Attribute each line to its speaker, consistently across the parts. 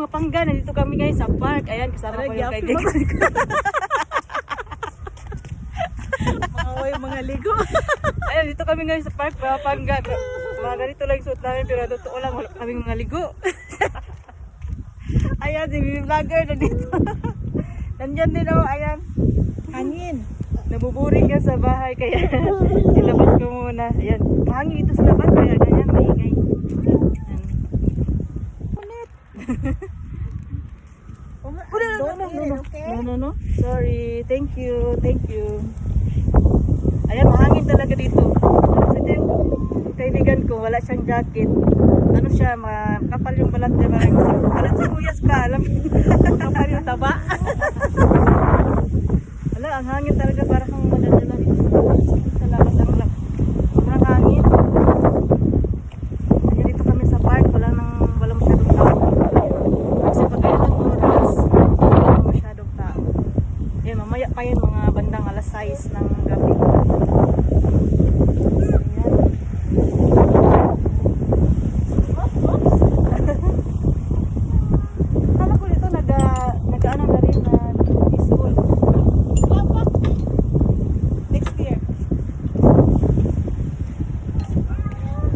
Speaker 1: mga pangga, nandito kami ngayon sa park. Ayan, kasama ko yung kaibigan ko.
Speaker 2: Mga way, mga ligo.
Speaker 1: Ayan, dito kami ngayon sa park, mga pangga. Mga ganito lang suot namin, pero totoo lang, wala kami mga ligo. ayan, si Bibi Vlogger na dito. Nandyan din ako, ayan.
Speaker 2: Hangin.
Speaker 1: Nabuburing ka sa bahay, kaya nilabas ko muna. Ayan, mahangin ito sa labas, kaya ganyan, maingay. Ayan.
Speaker 2: Oh,
Speaker 1: Oh, no, no, no, no, no, no, no, no. Sorry. Thank you. Thank you. Ayan, mahangin talaga dito. Kasi ito yung kaibigan ko, wala siyang jacket. Ano siya, makapal yung balat niya. Parang balat sibuyas pa, alam.
Speaker 2: Kapal yung taba.
Speaker 1: Wala, ang hangin talaga para kang madadala dito. Sa labas ang lak. Sobrang hangin. Ayan, dito kami sa park. Wala nang, wala masyadong tao. Kasi pag ganitong oras, wala masyadong tao. Ayan, mamaya pa yan mga bandang alas 6 ng gabi. Ayan. Kala ko dito naga, nag-ano na rin na school. Next year.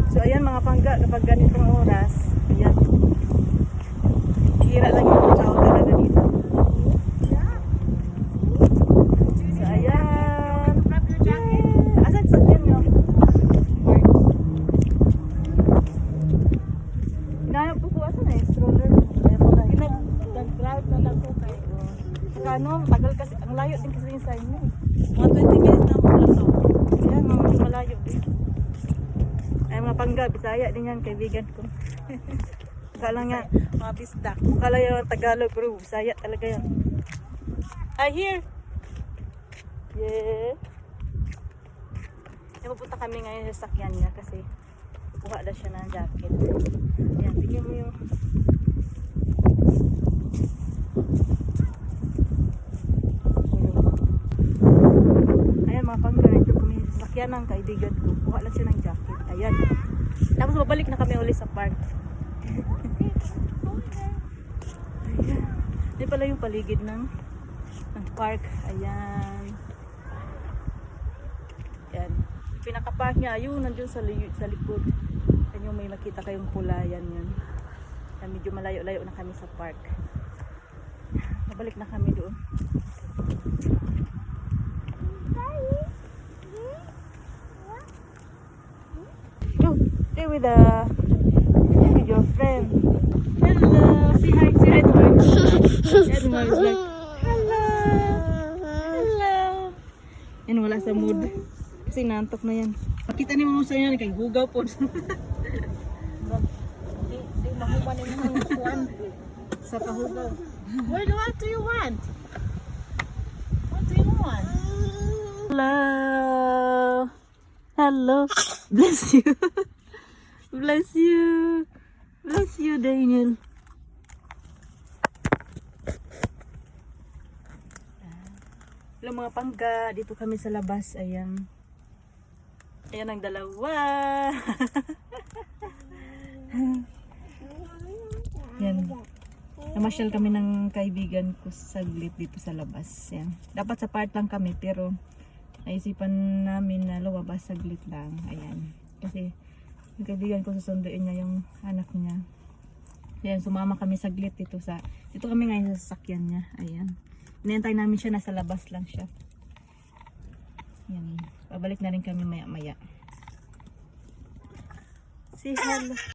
Speaker 1: So ayan mga pangga, kapag ganitong oras, ayan. Hira lang yung tao talaga dito. So ayan. Yeah. Asan sa yan nyo? Hinahanap ko po, asan na yung stroller? Ayan po na.
Speaker 2: Nag-drive na lang ko kayo.
Speaker 1: Saka ano, tagal kasi, ang layo din kasi yung sa inyo. eh.
Speaker 2: Mga 20 minutes na mula sa
Speaker 1: Yan, mga malayo din. Ay, mga pangga, bisaya din yan, kaibigan ko. Kala nga,
Speaker 2: mga bisdak.
Speaker 1: kala yung Tagalog, pero bisaya talaga yan. I hear. Yeah. Yan, pupunta kami ngayon sa sakyan niya kasi kuha na siya ng jacket. Ayan, tingnan mo yung Ayan mga pangga, ito kami sa sakyan ng kaibigan ko. Kuha lang siya ng jacket. Ayan. Tapos babalik na kami ulit sa park. Ayan. Yan pala yung paligid ng ng park. Ayan. Ayan. Pinaka-park niya, ayun, nandun sa, li- sa likod. Yan yung may makita kayong pula, yan yun. Yan, medyo malayo-layo na kami sa park. Babalik na kami doon. Go, stay with the with your friend. Hello, say hi to Edward. Edward is like, hello, hello. Yan, wala sa mood. Kasi nantok na yan. Makita ni mo sa yan, kay hugaw po.
Speaker 2: Di, di mahuman yung mga kuwan.
Speaker 1: sa kahugaw.
Speaker 2: What, what do you want? What do you want?
Speaker 1: Hello. Hello. Bless you. Bless you. Bless you, Daniel. Hello mga pangga, dito kami sa labas. Ayan. Ayan ang dalawa. Yan. Namasyal kami ng kaibigan ko saglit dito sa labas. Yan. Dapat sa part lang kami pero naisipan namin na lumabas saglit lang. Ayan. Kasi yung kaibigan ko susunduin niya yung anak niya. Ayan, sumama kami saglit dito sa dito kami ngayon sa sasakyan niya. Ayan. Inintay namin siya nasa labas lang siya. Yan. Pabalik na rin kami maya-maya. Say hello.